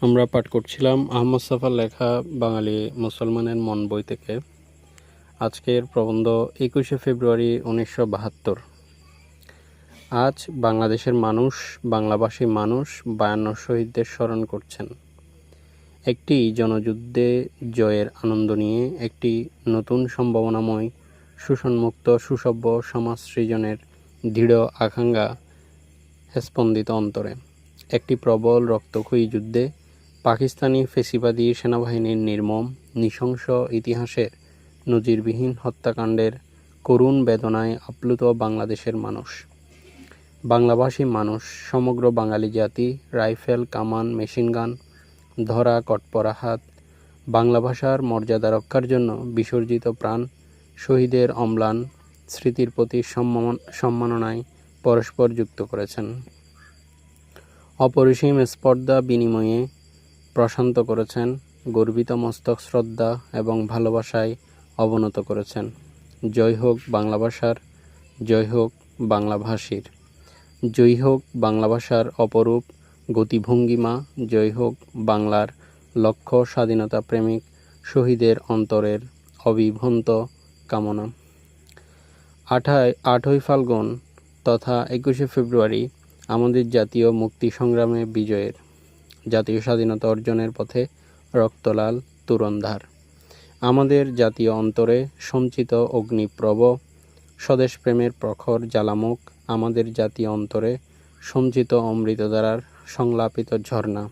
আমরা পাঠ করছিলাম আহমদ সাফার লেখা বাঙালি মুসলমানের মন বই থেকে। আজকের প্রবন্ধ একুশে ফেব্রুয়ারি উনিশশো বাহাত্তর। আজ বাংলাদেশের মানুষ, বাংলাভাষী মানুষ বায়ান্ন শহীদদের স্মরণ করছেন। একটি জনযুদ্ধে জয়ের আনন্দ নিয়ে একটি নতুন সম্ভাবনাময়, শোষণমুক্ত, সুসভ্য সমাজ সৃজনের দৃঢ় আকাঙ্ক্ষা স্পন্দিত অন্তরে। একটি প্রবল রক্তক্ষয়ী যুদ্ধে পাকিস্তানি ফেসিবাদী সেনাবাহিনীর নির্মম, নৃশংস ইতিহাসের নজিরবিহীন হত্যাকাণ্ডের করুণ বেদনায় আপ্লুত বাংলাদেশের মানুষ। বাংলাভাষী মানুষ, সমগ্র বাঙালি জাতি, রাইফেল, কামান মেশিনগান ধরা, কটপরা হাত, বাংলা ভাষার মর্যাদা রক্ষার জন্য বিসর্জিত প্রাণ, শহীদের অম্লান, স্মৃতির প্রতি সম্মান- সম্মাননায় পরস্পর যুক্ত করেছেন। অপরিসীম স্পর্ধা বিনিময়ে প্রশান্ত করেছেন, গর্বিত মস্তক শ্রদ্ধা এবং ভালোবাসায় অবনত করেছেন। জয় হোক বাংলা ভাষার, জয় হোক বাংলা ভাষীর। জয় হোক বাংলা ভাষার অপরূপ গতিভঙ্গিমা, জয় হোক বাংলার লক্ষ্য স্বাধীনতা প্রেমিক শহীদের অন্তরের অবিভন্ত কামনা। আঠায় আটই ফাল্গুন তথা একুশে ফেব্রুয়ারি আমাদের জাতীয় মুক্তি সংগ্রামে বিজয়ের জাতীয় স্বাধীনতা অর্জনের পথে রক্তলাল তুরন্ধার আমাদের জাতীয় অন্তরে সঞ্চিত অগ্নিপ্রভ স্বদেশপ্রেমের প্রখর জ্বালামুখ, আমাদের জাতীয় অন্তরে সঞ্চিত অমৃতধারার সংলাপিত ঝর্ণা।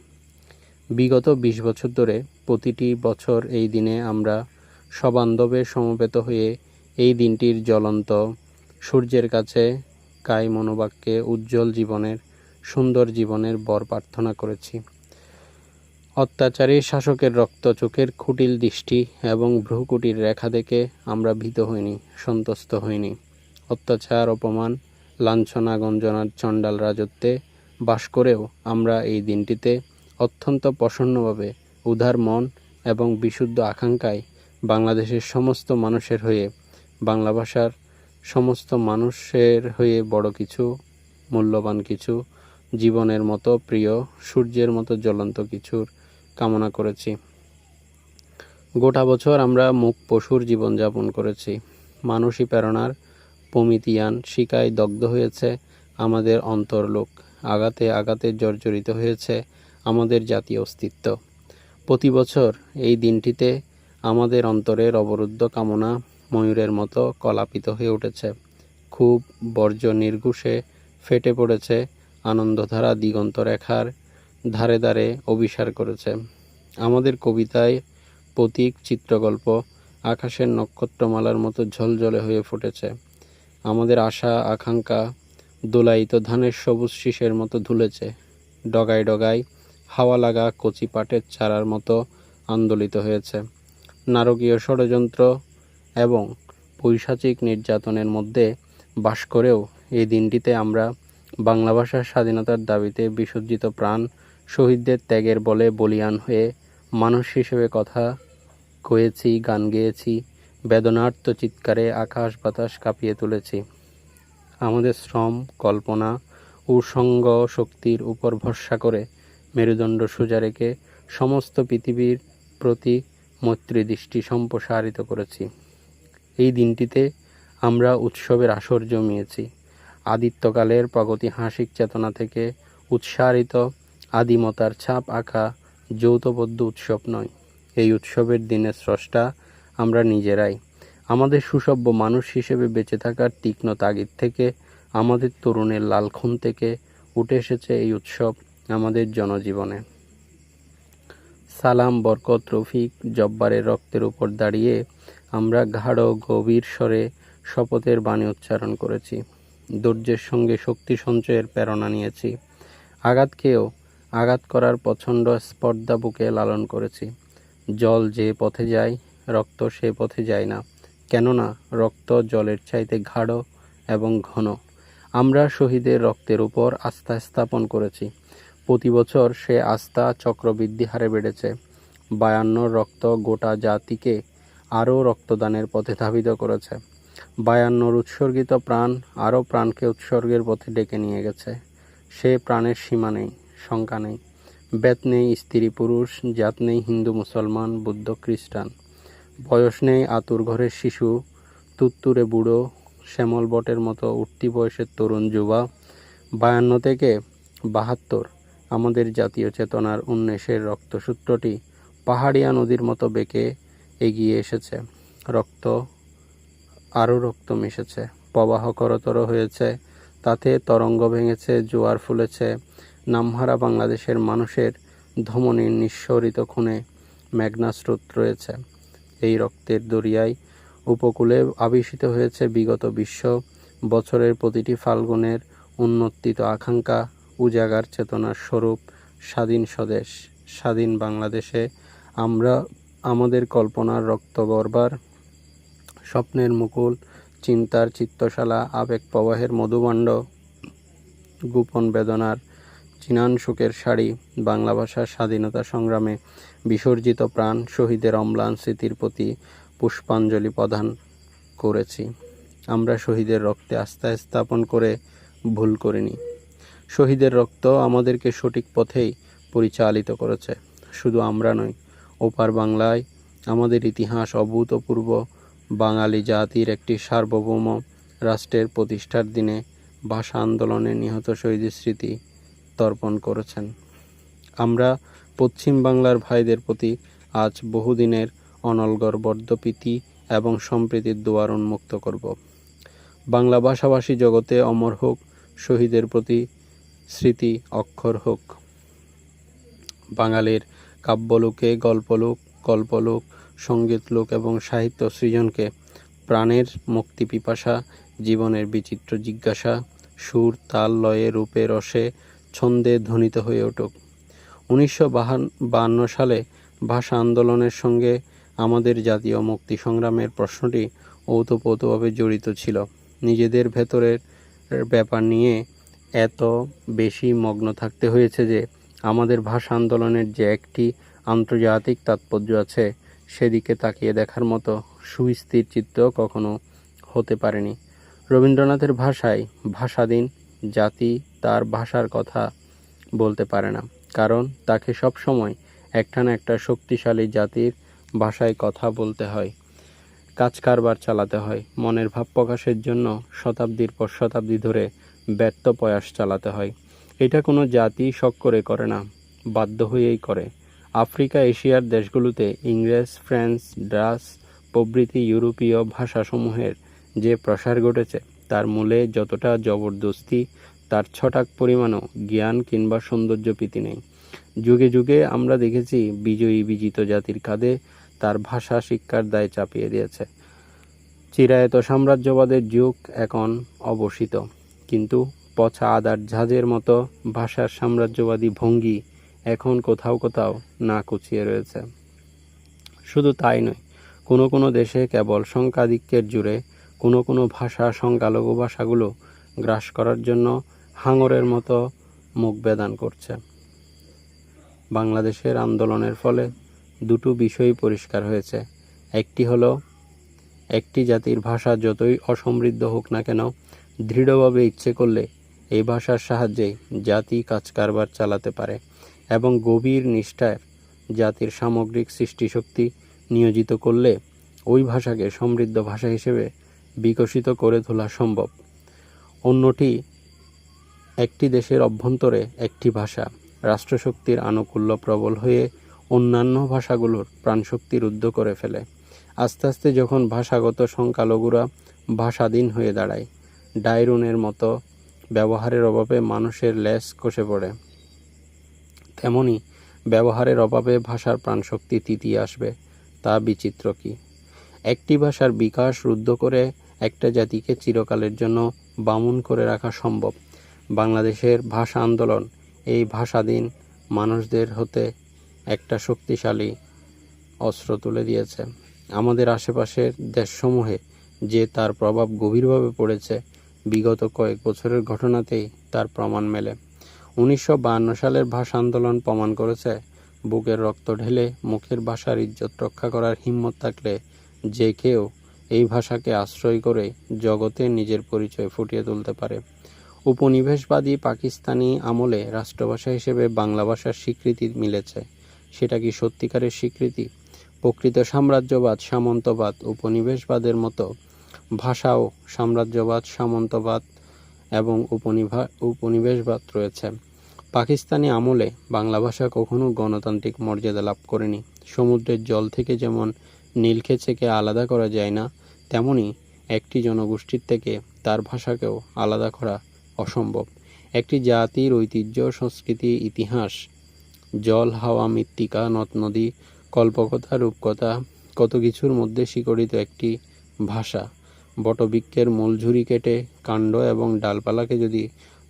বিগত বিশ বছর ধরে প্রতিটি বছর এই দিনে আমরা সবান্ধবে সমবেত হয়ে এই দিনটির জ্বলন্ত সূর্যের কাছে কায় মনোবাক্যে উজ্জ্বল জীবনের, সুন্দর জীবনের বর প্রার্থনা করেছি। অত্যাচারী শাসকের রক্ত চোখের খুটিল দৃষ্টি এবং ভ্রুকুটির রেখা দেখে আমরা ভীত হইনি, সন্তুষ্ট হইনি। অত্যাচার, অপমান, লাঞ্ছনা, গঞ্জনার চণ্ডাল রাজত্বে বাস করেও আমরা এই দিনটিতে অত্যন্ত প্রসন্নভাবে উদার মন এবং বিশুদ্ধ আকাঙ্ক্ষায় বাংলাদেশের সমস্ত মানুষের হয়ে, বাংলা ভাষার সমস্ত মানুষের হয়ে বড় কিছু, মূল্যবান কিছু, জীবনের মতো প্রিয়, সূর্যের মতো জ্বলন্ত কিছুর কামনা করেছি। গোটা বছর আমরা মুখ পশুর জীবনযাপন করেছি। মানসী প্রেরণার পমিতিয়ান শিকায় দগ্ধ হয়েছে আমাদের অন্তর্লোক। আঘাতে আঘাতে জর্জরিত হয়েছে আমাদের জাতীয় অস্তিত্ব। প্রতি বছর এই দিনটিতে আমাদের অন্তরের অবরুদ্ধ কামনা ময়ূরের মতো কলাপিত হয়ে উঠেছে। খুব বর্জ্য নির্ঘুষে ফেটে পড়েছে আনন্দধারা দিগন্ত রেখার ধারে ধারে অভিসার করেছে। আমাদের কবিতায় প্রতীক চিত্রগল্প আকাশের নক্ষত্রমালার মতো ঝলঝলে হয়ে ফুটেছে। আমাদের আশা, আকাঙ্ক্ষা দোলায়িত ধানের সবুজ শীষের মতো ধুলেছে। ডগায় ডগায় হাওয়া লাগা কচি পাটের চারার মতো আন্দোলিত হয়েছে। নারকীয় ষড়যন্ত্র এবং পৈশাচিক নির্যাতনের মধ্যে বাস করেও এই দিনটিতে আমরা বাংলা ভাষার স্বাধীনতার দাবিতে বিসর্জিত প্রাণ শহীদদের ত্যাগের বলে বলিয়ান হয়ে মানুষ হিসেবে কথা কয়েছি, গান গেয়েছি, বেদনার্ত চিৎকারে আকাশ বাতাস কাঁপিয়ে তুলেছি। আমাদের শ্রম, কল্পনা ও সঙ্গ শক্তির উপর ভরসা করে মেরুদণ্ড সোজা রেখে সমস্ত পৃথিবীর প্রতি মৈত্রী দৃষ্টি সম্প্রসারিত করেছি। এই দিনটিতে আমরা উৎসবের আসর জমিয়েছি। আদিত্যকালের প্রাগৈতিহাসিক চেতনা থেকে উৎসারিত আদিমতার ছাপ আঁকা যৌথবদ্ধ উৎসব নয়। এই উৎসবের দিনের স্রষ্টা আমরা নিজেরাই। আমাদের সুসভ্য মানুষ হিসেবে বেঁচে থাকার তীক্ষ্ণ তাগিদ থেকে, আমাদের তরুণের লালক্ষণ থেকে উঠে এসেছে এই উৎসব আমাদের জনজীবনে। সালাম, বরকত, রফিক জব্বারের রক্তের উপর দাঁড়িয়ে আমরা গাঢ়, গভীর স্বরে শপথের বাণী উচ্চারণ করেছি। ধৈর্যের সঙ্গে শক্তি সঞ্চয়ের প্রেরণা নিয়েছি। আঘাতকেও আঘাত করার প্রচণ্ড স্পর্ধা বুকে লালন করেছি। জল যে পথে যায়, রক্ত সে পথে যায় না। কেননা, রক্ত জলের চাইতে গাঢ় এবং ঘন। আমরা শহীদের রক্তের উপর আস্থা স্থাপন করেছি। প্রতি বছর সে আস্থা চক্রবৃদ্ধি হারে বেড়েছে। বায়ান্ন রক্ত গোটা জাতিকে আরও রক্তদানের পথে ধাবিত করেছে। বায়ান্নর উৎসর্গিত প্রাণ আরও প্রাণকে উৎসর্গের পথে ডেকে নিয়ে গেছে। সে প্রাণের সীমা নেই। শঙ্কা নেই। বেত নেই স্ত্রী পুরুষ, জাত নেই হিন্দু মুসলমান, বুদ্ধ খ্রিস্টান। বয়স নেই আতুর ঘরের শিশু, তুত্তুরে বুড়ো, শ্যামল বটের মতো উঠতি বয়সের তরুণ যুবা। বায়ান্ন থেকে বাহাত্তর আমাদের জাতীয় চেতনার উন্মেষের রক্তসূত্রটি পাহাড়িয়া নদীর মতো বেঁকে এগিয়ে এসেছে। রক্ত, আরও রক্ত মিশেছে। প্রবাহ করতর হয়েছে, তাতে তরঙ্গ ভেঙেছে, জোয়ার ফুলেছে নামহারা বাংলাদেশের মানুষের ধমনীর নিঃসরিত খুনে মেঘনা স্রোত রয়েছে। এই রক্তের দরিয়ায় উপকূলে আবিষ্কৃত হয়েছে বিগত বিশ্ব বছরের প্রতিটি ফাল্গুনের উন্নতিত আকাঙ্ক্ষা, উজাগার চেতনার স্বরূপ, স্বাধীন স্বদেশ, স্বাধীন বাংলাদেশে আমরা, আমাদের কল্পনার রক্ত গর্বার স্বপ্নের মুকুল, চিন্তার চিত্তশালা, আবেগ প্রবাহের মধুভাণ্ড গোপন বেদনার চিনান সুখের শাড়ি, বাংলা ভাষার স্বাধীনতা সংগ্রামে বিসর্জিত প্রাণ, শহীদের অম্লান স্মৃতির প্রতি পুষ্পাঞ্জলি প্রদান করেছি। আমরা শহীদের রক্তে আস্থা স্থাপন করে ভুল করিনি। শহীদের রক্ত আমাদেরকে সঠিক পথেই পরিচালিত করেছে। শুধু আমরা নই, ওপার বাংলায় আমাদের ইতিহাস অভূতপূর্ব। বাঙালি জাতির একটি সার্বভৌম রাষ্ট্রের প্রতিষ্ঠার দিনে ভাষা আন্দোলনে নিহত শহীদের স্মৃতি তর্পণ করেছেন। আমরা পশ্চিম বাংলার ভাইদের প্রতি আজ বহুদিনের অনলগর বর্ধপ্রীতি এবং সম্প্রীতির দুয়ার উন্মুক্ত করব। বাংলা ভাষাভাষী জগতে অমর হোক, শহীদের প্রতি স্মৃতি অক্ষর হোক। বাঙালির কাব্যলোকে গল্পলোক, কল্পলোক সংগীত লোক এবং সাহিত্য সৃজনকে প্রাণের মুক্তি পিপাসা, জীবনের বিচিত্র জিজ্ঞাসা, সুর, তাল, লয়ে, রূপে, রসে ছন্দে ধ্বনিত হয়ে উঠুক। উনিশশো সালে ভাষা আন্দোলনের সঙ্গে আমাদের জাতীয় মুক্তি সংগ্রামের প্রশ্নটি ওতপ্রোতভাবে জড়িত ছিল। নিজেদের ভেতরের ব্যাপার নিয়ে এত বেশি মগ্ন থাকতে হয়েছে যে, আমাদের ভাষা আন্দোলনের যে একটি আন্তর্জাতিক তাৎপর্য আছে, সেদিকে তাকিয়ে দেখার মতো সুস্থির চিত্র কখনো হতে পারেনি। রবীন্দ্রনাথের ভাষায় ভাষাধীন, জাতি তার ভাষার কথা বলতে পারে না, কারণ তাকে সবসময় একটা না একটা শক্তিশালী জাতির ভাষায় কথা বলতে হয়, কাজ কারবার চালাতে হয়, মনের ভাব প্রকাশের জন্য শতাব্দীর পর শতাব্দী ধরে ব্যর্থ প্রয়াস চালাতে হয়। এটা কোনো জাতি শখ করে করে না, বাধ্য হয়েই করে। আফ্রিকা, এশিয়ার দেশগুলোতে ইংরেজ ফ্রান্স ডাচ প্রভৃতি ইউরোপীয় ভাষাসমূহের যে প্রসার ঘটেছে, তার মূলে যতটা জবরদস্তি তার ছটাক পরিমাণও জ্ঞান কিংবা সৌন্দর্য প্রীতি নেই। যুগে যুগে আমরা দেখেছি বিজয়ী বিজিত জাতির কাঁধে তার ভাষা শিক্ষার দায় চাপিয়ে দিয়েছে। চিরায়ত সাম্রাজ্যবাদের যুগ এখন অবসিত কিন্তু পচা আদার ঝাঁজের মতো ভাষার সাম্রাজ্যবাদী ভঙ্গি এখন কোথাও কোথাও না কুচিয়ে রয়েছে। শুধু তাই নয়, কোনো কোনো দেশে কেবল সংখ্যাধিক্যের জুড়ে কোনো কোনো ভাষা সংখ্যালঘু ভাষাগুলো গ্রাস করার জন্য হাঙরের মতো মুখ বেদান করছে। বাংলাদেশের আন্দোলনের ফলে দুটো বিষয়ই পরিষ্কার হয়েছে। একটি হলো, একটি জাতির ভাষা যতই অসমৃদ্ধ হোক না কেন, দৃঢ়ভাবে ইচ্ছে করলে এই ভাষার সাহায্যে জাতি কাজ কারবার চালাতে পারে এবং গভীর নিষ্ঠায় জাতির সামগ্রিক সৃষ্টিশক্তি নিয়োজিত করলে ওই ভাষাকে সমৃদ্ধ ভাষা হিসেবে বিকশিত করে তোলা সম্ভব। অন্যটি একটি দেশের অভ্যন্তরে একটি ভাষা। রাষ্ট্রশক্তির আনুকূল্য প্রবল হয়ে অন্যান্য ভাষাগুলোর প্রাণশক্তি রুদ্ধ করে ফেলে। আস্তে আস্তে যখন ভাষাগত সংখ্যালঘুরা ভাষাধীন হয়ে দাঁড়ায় ডায়রুনের মতো ব্যবহারের অভাবে মানুষের লেস কষে পড়ে। তেমনি ব্যবহারের অভাবে ভাষার প্রাণশক্তি তিতিয়ে আসবে, তা বিচিত্র কি? একটি ভাষার বিকাশ রুদ্ধ করে একটা জাতিকে চিরকালের জন্য বামুন করে রাখা সম্ভব। বাংলাদেশের ভাষা আন্দোলন। এই ভাষাধীন মানুষদের হতে একটা শক্তিশালী অস্ত্র তুলে দিয়েছে। আমাদের আশেপাশের দেশসমূহে যে তার প্রভাব গভীরভাবে পড়েছে, বিগত কয়েক বছরের ঘটনাতেই তার প্রমাণ মেলে। উনিশশো সালের ভাষা আন্দোলন প্রমাণ করেছে, বুকের রক্ত ঢেলে মুখের ভাষার ইজ্জত রক্ষা করার হিম্মত থাকলে যে কেউ এই ভাষাকে আশ্রয় করে জগতে নিজের পরিচয় ফুটিয়ে তুলতে পারে। উপনিবেশবাদী পাকিস্তানি আমলে রাষ্ট্রভাষা হিসেবে বাংলা ভাষার স্বীকৃতি মিলেছে। সেটা কি সত্যিকারের স্বীকৃতি? প্রকৃত সাম্রাজ্যবাদ, সামন্তবাদ, উপনিবেশবাদের মতো ভাষাও সাম্রাজ্যবাদ, সামন্তবাদ এবং উপনিভা, উপনিবেশবাদ রয়েছে। পাকিস্তানি আমলে বাংলা ভাষা কখনো গণতান্ত্রিক মর্যাদা লাভ করেনি। সমুদ্রের জল থেকে যেমন নীলক্ষেছেকে আলাদা করা যায় না, তেমনি একটি জনগোষ্ঠীর থেকে তার ভাষাকেও আলাদা করা অসম্ভব। একটি জাতির ঐতিহ্য, সংস্কৃতি, ইতিহাস, জল, হাওয়া, মৃত্তিকা, নদ, নদী কল্পকথা রূপকথা, কত কিছুর মধ্যে শিকড়িত একটি ভাষা। বটবৃক্ষের মূলঝুরি কেটে কাণ্ড এবং ডালপালাকে যদি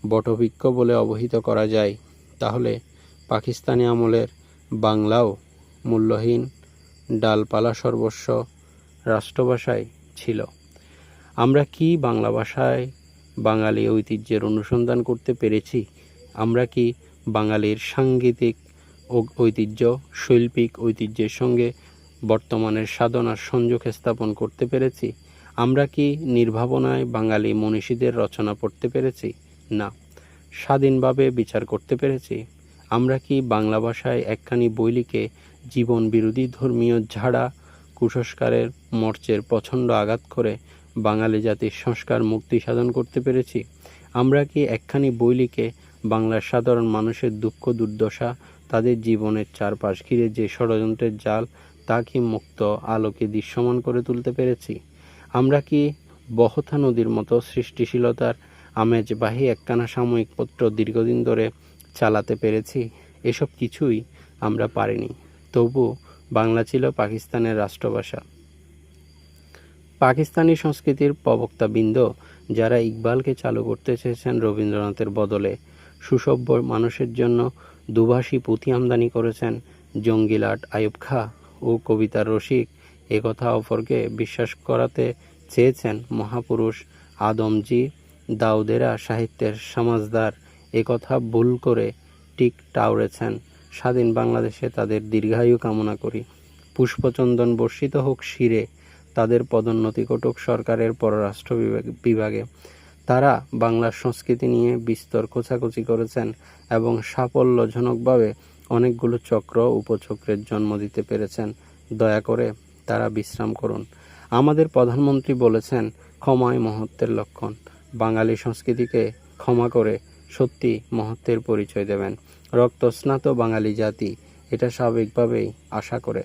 বটবৃক্ষ বলে অবহিত করা যায়, তাহলে পাকিস্তানি আমলের বাংলাও মূল্যহীন ডালপালা সর্বস্ব রাষ্ট্রভাষায় ছিল। আমরা কি বাংলা ভাষায় বাঙালি ঐতিহ্যের অনুসন্ধান করতে পেরেছি। আমরা কি বাঙালির সাংগীতিক ঐতিহ্য, শৈল্পিক ঐতিহ্যের সঙ্গে বর্তমানের সাধনার সংযোগ স্থাপন করতে পেরেছি? আমরা কি নির্ভাবনায় বাঙালি মনীষীদের রচনা পড়তে পেরেছি? না। স্বাধীনভাবে বিচার করতে পেরেছি। আমরা কি বাংলা ভাষায় একখানি বই লিখে জীবন বিরোধী ধর্মীয় ঝাড়া, কুসংস্কারের মর্চের প্রচণ্ড আঘাত করে বাঙালি জাতির সংস্কার মুক্তি সাধন করতে পেরেছি। আমরা কি একখানি বই লিখে বাংলার সাধারণ মানুষের দুঃখ, দুর্দশা, তাদের জীবনের চারপাশ ঘিরে যে ষড়যন্ত্রের জাল, তা কি মুক্ত আলোকে দৃশ্যমান করে তুলতে পেরেছি? আমরা কি বহতা নদীর মতো সৃষ্টিশীলতার আমেজবাহী একখানা সাময়িক পত্র দীর্ঘদিন ধরে চালাতে পেরেছি? এসব কিছুই আমরা পারিনি। তবু বাংলা ছিল পাকিস্তানের রাষ্ট্রভাষা। পাকিস্তানি সংস্কৃতির প্রবক্তাবৃন্দ যারা ইকবালকে চালু করতে চেয়েছেন রবীন্দ্রনাথের বদলে। সুসভ্য মানুষের জন্য দুভাষী পুঁথি আমদানি করেছেন জঙ্গিলাট আয়ুব খা ও কবিতার রসিক। একথা অপরকে বিশ্বাস করাতে চেয়েছেন মহাপুরুষ আদমজি দাউদেরা সাহিত্যের সমাজদার। একথা ভুল করে টিক টাউরেছেন স্বাধীন বাংলাদেশে তাদের দীর্ঘায়ু কামনা করি। পুষ্পচন্দন বর্ষিত হোক শিরে তাদের পদোন্নতি ঘটুক সরকারের পররাষ্ট্র বিভাগ- তারা বাংলার সংস্কৃতি নিয়ে বিস্তর খোঁচাখুচি করেছেন এবং সাফল্যজনকভাবে অনেকগুলো চক্র উপচক্রের জন্ম দিতে পেরেছেন। দয়া করে তারা বিশ্রাম করুন। আমাদের প্রধানমন্ত্রী বলেছেন ক্ষমায় মহত্বের লক্ষণ। বাঙালি সংস্কৃতিকে ক্ষমা করে সত্যি মহত্বের পরিচয় দেবেন। রক্তস্নাত বাঙালি জাতি, এটা স্বাভাবিকভাবেই আশা করে।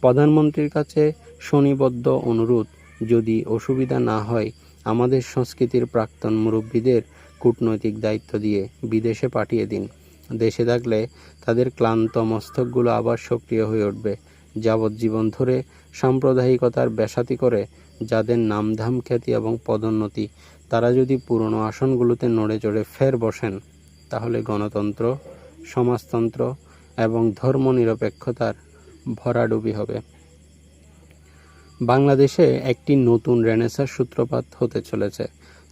প্রধানমন্ত্রীর কাছে শনিবদ্ধ অনুরোধ। যদি অসুবিধা না হয়, আমাদের সংস্কৃতির প্রাক্তন মুরব্বীদের কূটনৈতিক দায়িত্ব দিয়ে বিদেশে পাঠিয়ে দিন। দেশে থাকলে তাদের ক্লান্ত মস্তকগুলো আবার সক্রিয় হয়ে উঠবে। যাবজ্জীবন ধরে সাম্প্রদায়িকতার ব্যাসাতি করে যাদের নামধাম খ্যাতি এবং পদোন্নতি, তারা যদি পুরনো আসনগুলোতে নড়ে চড়ে ফের বসেন, তাহলে গণতন্ত্র, সমাজতন্ত্র এবং ধর্মনিরপেক্ষতার ভরাডুবি হবে। বাংলাদেশে একটি নতুন রেনেসার সূত্রপাত হতে চলেছে।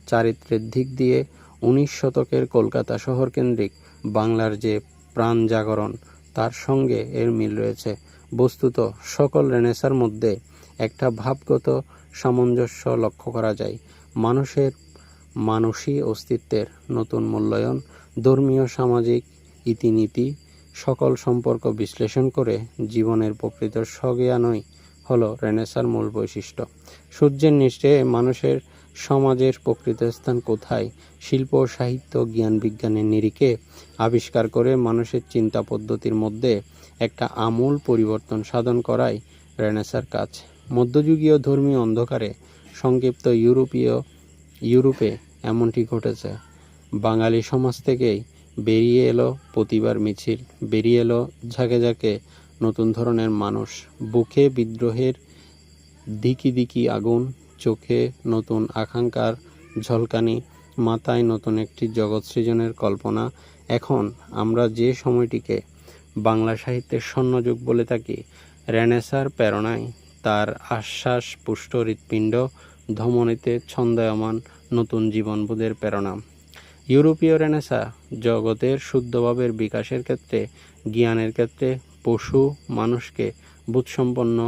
চারিত্রের দিক দিয়ে উনিশ শতকের কলকাতা শহর কেন্দ্রিক বাংলার যে প্রাণ জাগরণ, তার সঙ্গে এর মিল রয়েছে। বস্তুত, সকল রেনেসার মধ্যে একটা ভাবগত সামঞ্জস্য লক্ষ্য করা যায়। মানুষের মানসী অস্তিত্বের নতুন মূল্যায়ন, ধর্মীয়, সামাজিক ইতিনীতি, সকল সম্পর্ক বিশ্লেষণ করে জীবনের প্রকৃত স্বজ্ঞানই হলো রেনেসার মূল বৈশিষ্ট্য। সূর্যের নিচে মানুষের সমাজের প্রকৃত স্থান কোথায়? শিল্প, সাহিত্য, জ্ঞান বিজ্ঞানের নিরিখে আবিষ্কার করে মানুষের চিন্তা পদ্ধতির মধ্যে একটা আমূল পরিবর্তন সাধন করাই রেনেসার কাজ। মধ্যযুগীয় ধর্মীয় অন্ধকারে সংক্ষিপ্ত ইউরোপীয়, ইউরোপে এমনটি ঘটেছে। বাঙালি সমাজ থেকেই বেরিয়ে এলো প্রতিবার মিছিল, বেরিয়ে এলো ঝাঁকে ঝাঁকে নতুন ধরনের মানুষ। বুকে বিদ্রোহের দিকি দিকি আগুন, চোখে নতুন আকাঙ্ক্ষার ঝলকানি, মাথায় নতুন একটি জগৎ সৃজনের কল্পনা। এখন আমরা যে সময়টিকে বাংলা সাহিত্যের স্বর্ণযুগ বলে থাকি, রেনেসার প্রেরণায় তার আশ্বাস, পুষ্ট হৃৎপিণ্ড, ধমনীতে ছন্দায়মান নতুন জীবনবোধের প্রেরণা। ইউরোপীয় রেনেসা জগতের শুদ্ধভাবের বিকাশের ক্ষেত্রে, জ্ঞানের ক্ষেত্রে পশু মানুষকে বোধসম্পন্ন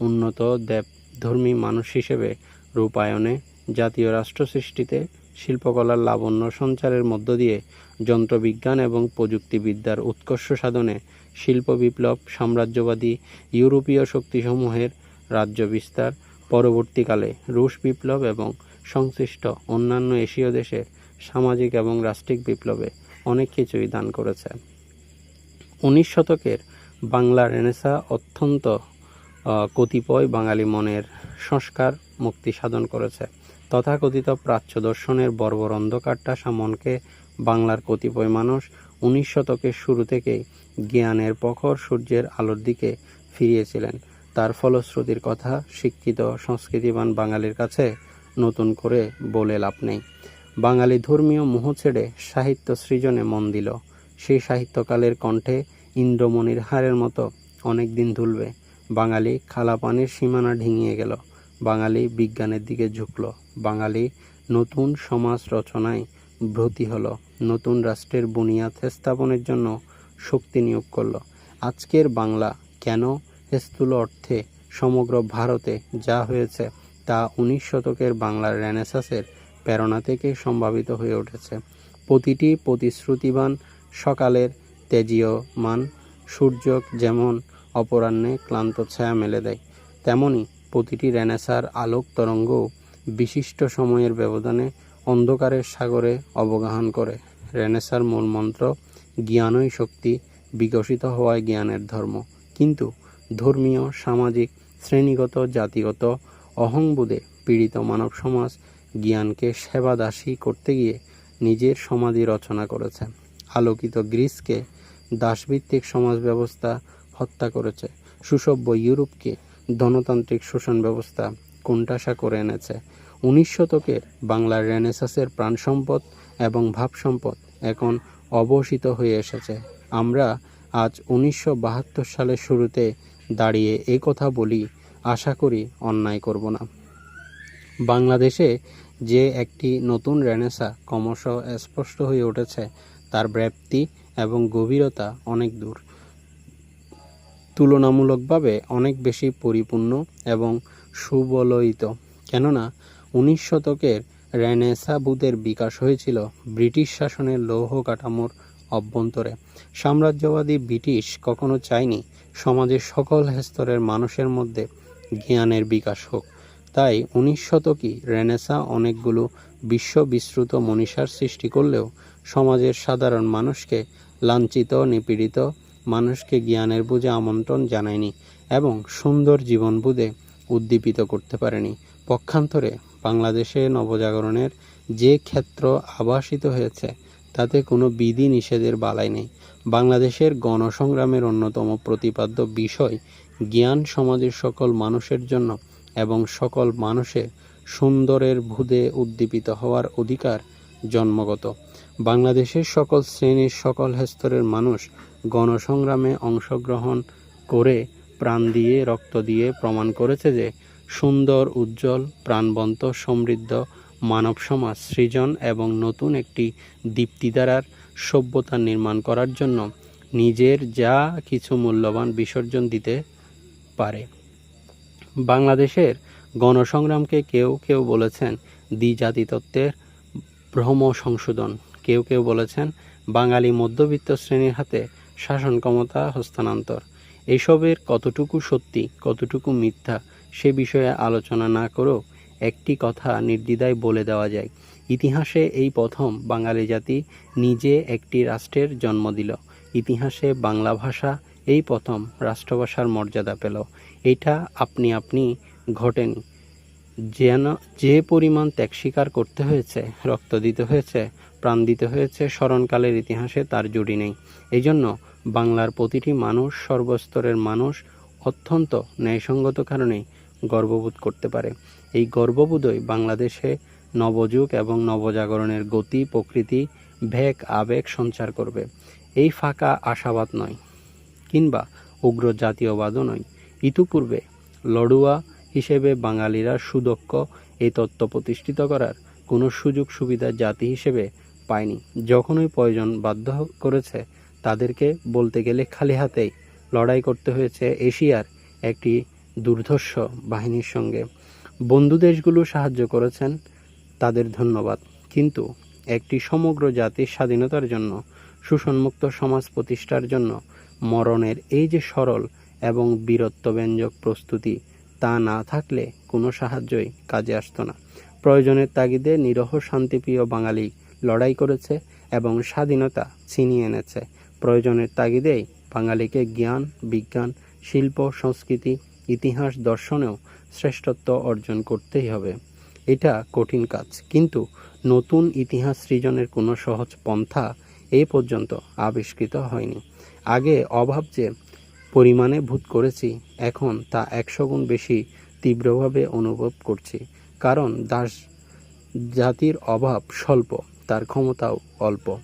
উন্নত দেব ধর্মী মানুষ হিসেবে রূপায়ণে জাতীয় রাষ্ট্র সৃষ্টিতে শিল্পকলার লাবণ্য সঞ্চারের মধ্য দিয়ে যন্ত্রবিজ্ঞান এবং প্রযুক্তিবিদ্যার উৎকর্ষ সাধনে শিল্প বিপ্লব, সাম্রাজ্যবাদী ইউরোপীয় শক্তিসমূহের রাজ্য বিস্তার, পরবর্তীকালে রুশ বিপ্লব এবং সংশ্লিষ্ট অন্যান্য এশীয় দেশের সামাজিক এবং রাষ্ট্রিক বিপ্লবে অনেক কিছুই দান করেছে। উনিশ শতকের বাংলা রেনেসা অত্যন্ত কতিপয় বাঙালি মনের সংস্কার, মুক্তি সাধন করেছে। তথাকথিত প্রাচ্য দর্শনের বর্বর অন্ধকারটা সামনকে বাংলার কতিপয় মানুষ উনিশ শতকের শুরু থেকেই জ্ঞানের প্রখর সূর্যের আলোর দিকে ফিরিয়েছিলেন। তার ফলশ্রুতির কথা শিক্ষিত, সংস্কৃতিবান বাঙালির কাছে নতুন করে বলে লাভ নেই। বাঙালি ধর্মীয় মোহ ছেড়ে সাহিত্য সৃজনে মন দিল। সেই সাহিত্যকালের কণ্ঠে ইন্দ্রমণির হারের মতো অনেক দিন দুলবে বাঙালি খালাপানির সীমানা ডিঙিয়ে গেল। বাঙালি বিজ্ঞানের দিকে ঝুঁকল। বাঙালি নতুন সমাজ রচনায় ব্রতী হলো। নতুন রাষ্ট্রের বুনিয়াদ স্থাপনের জন্য শক্তি নিয়োগ করল। আজকের বাংলা কেন স্থূল অর্থে সমগ্র ভারতে যা হয়েছে তা উনিশ শতকের বাংলার রেনেসাসের প্রেরণা থেকে সম্ভাবিত হয়ে উঠেছে। প্রতিটি প্রতিশ্রুতিবান সকালের তেজীয়মান সূর্য যেমন অপরাহ্নে ক্লান্ত ছায়া মেলে দেয়, তেমনি প্রতিটি রেনেসার আলোক তরঙ্গও বিশিষ্ট সময়ের ব্যবধানে অন্ধকারের সাগরে অবগাহন করে। রেনেসার মূল মন্ত্র, জ্ঞানই শক্তি, বিকশিত হওয়ায় জ্ঞানের ধর্ম। কিন্তু ধর্মীয়, সামাজিক, শ্রেণীগত, জাতিগত অহংবোধে পীড়িত মানব সমাজ জ্ঞানকে সেবাদাসী করতে গিয়ে নিজের সমাধি রচনা করেছে। আলোকিত গ্রিসকে দাসভিত্তিক সমাজ ব্যবস্থা হত্যা করেছে। সুসভ্য ইউরোপকে ধনতান্ত্রিক শোষণ ব্যবস্থা কোণঠাসা করে এনেছে। উনিশ শতকের বাংলার রেনেসাসের প্রাণ সম্পদ এবং ভাব সম্পদ এখন অবসিত হয়ে এসেছে। আমরা আজ উনিশশো বাহাত্তর সালের শুরুতে দাঁড়িয়ে এই কথা বলি, আশা করি অন্যায় করব না। বাংলাদেশে যে একটি নতুন রেনেসা ক্রমশ স্পষ্ট হয়ে উঠেছে, তার ব্যাপ্তি এবং গভীরতা অনেক দূর। তুলনামূলকভাবে অনেক বেশি পরিপূর্ণ এবং সুবলয়িত। কেননা, উনিশ শতকের রেনেসাবুদের বিকাশ হয়েছিল ব্রিটিশ শাসনের লৌহ কাঠামোর অভ্যন্তরে। সাম্রাজ্যবাদী ব্রিটিশ কখনো চায়নি সমাজের সকল স্তরের মানুষের মধ্যে জ্ঞানের বিকাশ হোক। তাই উনিশ শতকই রেনেসা অনেকগুলো বিশ্ববিশ্রুত মনীষার সৃষ্টি করলেও সমাজের সাধারণ মানুষকে লাঞ্ছিত, নিপীড়িত মানুষকে জ্ঞানের বুঝে আমন্ত্রণ জানায়নি এবং সুন্দর জীবন বুঝে উদ্দীপিত করতে পারেনি। পক্ষান্তরে বাংলাদেশে নবজাগরণের যে ক্ষেত্র আবাসিত হয়েছে, তাতে কোনো বিধি নিষেধের বালাই নেই। বাংলাদেশের গণসংগ্রামের অন্যতম প্রতিপাদ্য বিষয় জ্ঞান সমাজের সকল মানুষের জন্য এবং সকল মানুষের সুন্দরের ভুদে উদ্দীপিত হওয়ার অধিকার জন্মগত। বাংলাদেশের সকল শ্রেণির সকল স্তরের মানুষ গণসংগ্রামে অংশগ্রহণ করে প্রাণ দিয়ে, রক্ত দিয়ে প্রমাণ করেছে যে সুন্দর, উজ্জ্বল, প্রাণবন্ত, সমৃদ্ধ মানব সমাজ সৃজন এবং নতুন একটি দীপ্তিধারার সভ্যতা নির্মাণ করার জন্য নিজের যা কিছু মূল্যবান বিসর্জন দিতে পারে। বাংলাদেশের গণসংগ্রামকে কেউ কেউ বলেছেন দ্বিজাতি তত্ত্বের ভ্রম সংশোধন। কেউ কেউ বলেছেন, বাঙালি মধ্যবিত্ত শ্রেণির হাতে শাসন ক্ষমতা হস্তান্তর। এসবের কতটুকু সত্যি, কতটুকু মিথ্যা, সে বিষয়ে আলোচনা না করেও একটি কথা নির্দ্বিধায় বলে দেওয়া যায়। ইতিহাসে এই প্রথম বাঙালি জাতি নিজে একটি রাষ্ট্রের জন্ম দিল। ইতিহাসে বাংলা ভাষা এই প্রথম রাষ্ট্রভাষার মর্যাদা পেল। এটা আপনি আপনি ঘটেনি। যেন, যে পরিমাণ ত্যাগ স্বীকার করতে হয়েছে, রক্ত দিতে হয়েছে প্রাণ দিতে হয়েছে, স্মরণকালের ইতিহাসে তার জুড়ি নেই। এই জন্য বাংলার প্রতিটি মানুষ, সর্বস্তরের মানুষ অত্যন্ত ন্যায়সঙ্গত কারণে গর্ববোধ করতে পারে। এই গর্ববোধই বাংলাদেশে নবযুগ এবং নবজাগরণের গতি, প্রকৃতি, ভেক, আবেগ সঞ্চার করবে। এই ফাঁকা আশাবাদ নয়, কিংবা উগ্র জাতীয়বাদও নয়। ইতিপূর্বে লড়ুয়া হিসেবে বাঙালিরা সুদক্ষ এই তত্ত্ব প্রতিষ্ঠিত করার কোনো সুযোগ সুবিধা জাতি হিসেবে পায়নি। যখনই প্রয়োজন বাধ্য করেছে তাদেরকে বলতে গেলে খালি হাতেই লড়াই করতে হয়েছে এশিয়ার একটি দুর্ধর্ষ বাহিনীর সঙ্গে। বন্ধু দেশগুলো সাহায্য করেছেন, তাদের ধন্যবাদ। কিন্তু একটি সমগ্র জাতির স্বাধীনতার জন্য, শোষণমুক্ত সমাজ প্রতিষ্ঠার জন্য মরণের এই যে সরল এবং বীরত্বব্যঞ্জক প্রস্তুতি, তা না থাকলে কোনো সাহায্যই কাজে আসতো না। প্রয়োজনের তাগিদে নিরহ শান্তিপ্রিয় বাঙালি লড়াই করেছে এবং স্বাধীনতা ছিনিয়ে এনেছে। প্রয়োজনের তাগিদেই বাঙালিকে জ্ঞান, বিজ্ঞান, শিল্প, সংস্কৃতি, ইতিহাস, দর্শনেও শ্রেষ্ঠত্ব অর্জন করতেই হবে। এটা কঠিন কাজ। কিন্তু নতুন ইতিহাস সৃজনের কোনো সহজ পন্থা এ পর্যন্ত আবিষ্কৃত হয়নি। আগে অভাব যে পরিমাণে ভূত করেছি, এখন তা একশো গুণ বেশি তীব্রভাবে অনুভব করছি। কারণ দাস জাতির অভাব স্বল্প। তার ক্ষমতাও অল্প।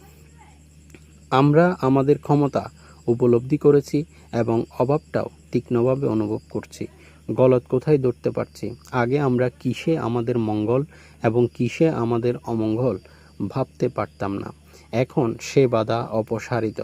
আমরা আমাদের ক্ষমতা উপলব্ধি করেছি এবং অভাবটাও তীক্ষ্ণভাবে অনুভব করছি। গলত কোথায় ধরতে পারছি? আগে আমরা কিসে আমাদের মঙ্গল এবং কিসে আমাদের অমঙ্গল ভাবতে পারতাম না। এখন সে বাধা অপসারিত।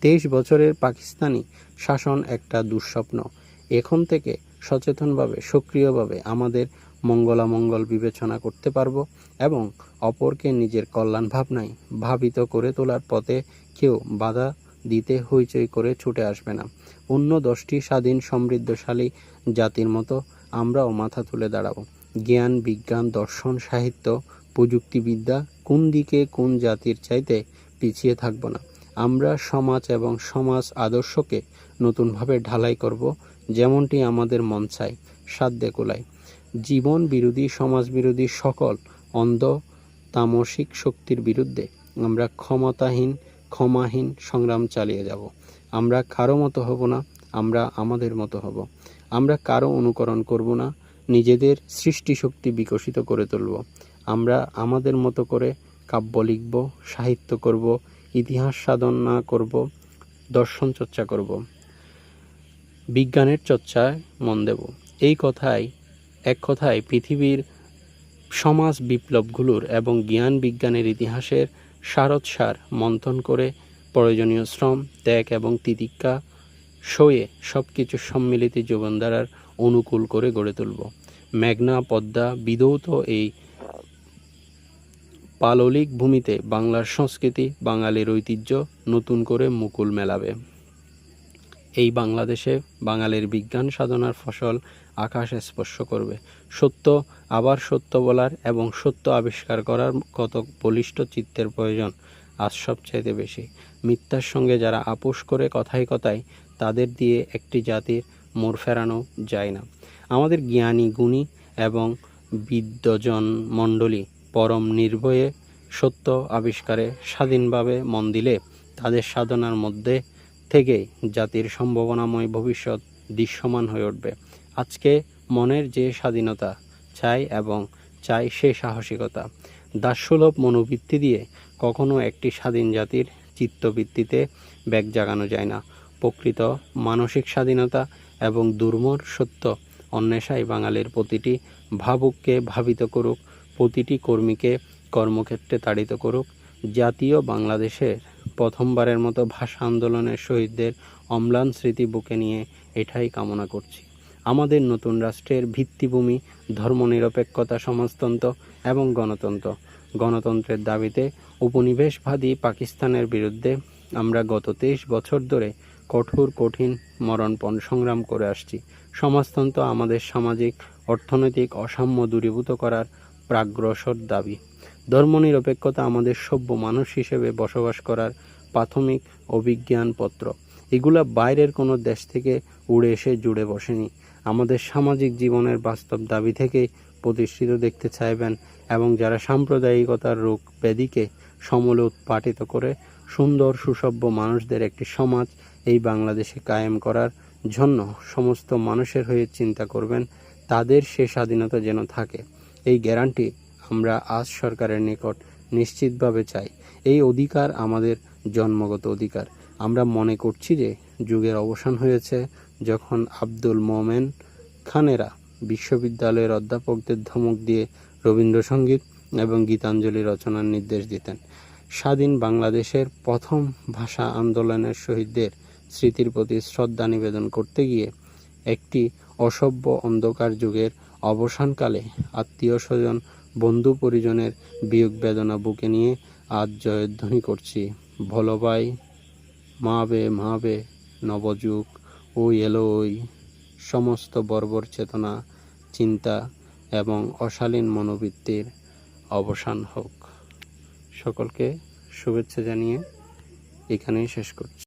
তেইশ বছরের পাকিস্তানি শাসন একটা দুঃস্বপ্ন। এখন থেকে সচেতনভাবে, সক্রিয়ভাবে আমাদের মঙ্গলামঙ্গল বিবেচনা করতে পারব এবং অপরকে নিজের কল্যাণ ভাবনায় ভাবিত করে তোলার পথে কেউ বাধা দিতে হইচই করে ছুটে আসবে না। অন্য দশটি স্বাধীন সমৃদ্ধশালী জাতির মতো আমরাও মাথা তুলে দাঁড়াবো। জ্ঞান, বিজ্ঞান, দর্শন, সাহিত্য, প্রযুক্তিবিদ্যা কোন দিকে কোন জাতির চাইতে পিছিয়ে থাকব না। আমরা সমাজ এবং সমাজ আদর্শকে নতুনভাবে ঢালাই করব, যেমনটি আমাদের মন চায়, সাধ্যে কোলায়। জীবন বিরোধী, সমাজ বিরোধী সকল অন্ধ তামসিক শক্তির বিরুদ্ধে আমরা ক্ষমতাহীন, ক্ষমাহীন সংগ্রাম চালিয়ে যাব। আমরা কারও মতো হব না, আমরা আমাদের মতো হব। আমরা কারও অনুকরণ করব না, নিজেদের সৃষ্টিশক্তি বিকশিত করে তুলব। আমরা আমাদের মতো করে কাব্য লিখব, সাহিত্য করব, ইতিহাস সাধনা করব, দর্শন চর্চা করব। বিজ্ঞানের চর্চায় মন দেব। এই কথাই এক কথায় পৃথিবীর সমাজ বিপ্লবগুলোর এবং জ্ঞান বিজ্ঞানের ইতিহাসের সারৎসার মন্থন করে প্রয়োজনীয় শ্রম, ত্যাগ এবং তিতিক্ষা সয়ে সব কিছু সম্মিলিত জীবনধারার অনুকূল করে গড়ে তুলব। মেঘনা, পদ্মা বিধৌত এই পাললিক ভূমিতে বাংলার সংস্কৃতি, বাঙালির ঐতিহ্য নতুন করে মুকুল মেলাবে। এই বাংলাদেশে বাঙালির বিজ্ঞান সাধনার ফসল আকাশ স্পর্শ করবে। সত্য, আবার সত্য বলার এবং সত্য আবিষ্কার করার কত বলিষ্ঠ চিত্তের প্রয়োজন? আজ সবচাইতে বেশি। মিথ্যার সঙ্গে যারা আপোষ করে কথায় কথায়, তাদের দিয়ে একটি জাতির মোড় ফেরানো যায় না। আমাদের জ্ঞানী, গুণী এবং বিদ্যজন মণ্ডলী পরম নির্ভয়ে সত্য আবিষ্কারে স্বাধীনভাবে মন দিলে তাদের সাধনার মধ্যে থেকেই জাতির সম্ভাবনাময় ভবিষ্যৎ দৃশ্যমান হয়ে উঠবে। আজকে মনের যে স্বাধীনতা, চাই এবং চাই সে সাহসিকতা দাসসুলভ মনোবৃত্তি দিয়ে কখনো একটি স্বাধীন জাতির চিত্তবৃত্তিতে ব্যাগ জাগানো যায় না। প্রকৃত মানসিক স্বাধীনতা এবং দুর্মর সত্য অন্বেষায় বাঙালির প্রতিটি ভাবুককে ভাবিত করুক, প্রতিটি কর্মীকে কর্মক্ষেত্রে তাড়িত করুক, জাতীয় বাংলাদেশের প্রথমবারের মতো ভাষা আন্দোলনের শহীদদের অম্লান স্মৃতি বুকে নিয়ে এটাই কামনা করছি। আমাদের নতুন রাষ্ট্রের ভিত্তিভূমি, ধর্মনিরপেক্ষতা সমাজতন্ত্র এবং গণতন্ত্র। গণতন্ত্রের দাবিতে উপনিবেশবাদী পাকিস্তানের বিরুদ্ধে আমরা গত তেইশ বছর ধরে কঠোর, কঠিন মরণপণ সংগ্রাম করে আসছি। সমাজতন্ত্র আমাদের সামাজিক, অর্থনৈতিক অসাম্য দূরীভূত করার প্রাগ্রসর দাবি। ধর্মনিরপেক্ষতা আমাদের সভ্য মানুষ হিসেবে বসবাস করার প্রাথমিক অভিজ্ঞানপত্র। এগুলা বাইরের কোনো দেশ থেকে উড়ে এসে জুড়ে বসেনি। আমাদের সামাজিক জীবনের বাস্তব দাবি থেকে প্রতিষ্ঠিত দেখতে চাইবেন এবং যারা সাম্প্রদায়িকতার রোগ ব্যাধিকে সমলে উৎপাটিত করে সুন্দর সুসভ্য মানুষদের একটি সমাজ এই বাংলাদেশে কায়েম করার জন্য সমস্ত মানুষের হয়ে চিন্তা করবেন, তাদের সে স্বাধীনতা যেন থাকে। এই গ্যারান্টি আমরা আজ সরকারের নিকট নিশ্চিতভাবে চাই। এই অধিকার আমাদের জন্মগত অধিকার। আমরা মনে করছি যে যুগের অবসান হয়েছে যখন আব্দুল মোমেন খানেরা বিশ্ববিদ্যালয়ের অধ্যাপকদের ধমক দিয়ে রবীন্দ্রসঙ্গীত এবং গীতাঞ্জলি রচনার নির্দেশ দিতেন। স্বাধীন বাংলাদেশের প্রথম ভাষা আন্দোলনের শহীদদের স্মৃতির প্রতি শ্রদ্ধা নিবেদন করতে গিয়ে একটি অসভ্য অন্ধকার যুগের অবসানকালে আত্মীয় স্বজন বন্ধু পরিজনের বিয়োগ বেদনা বুকে নিয়ে আজ জয়ধ্বনি করছি। ভলবাই মা বে মা বে, নবযুগ ওই এলো ওই। সমস্ত বর্বর চেতনা, চিন্তা এবং অশালীন মনোবৃত্তির অবসান হোক। সকলকে শুভেচ্ছা জানিয়ে এখানেই শেষ করছি।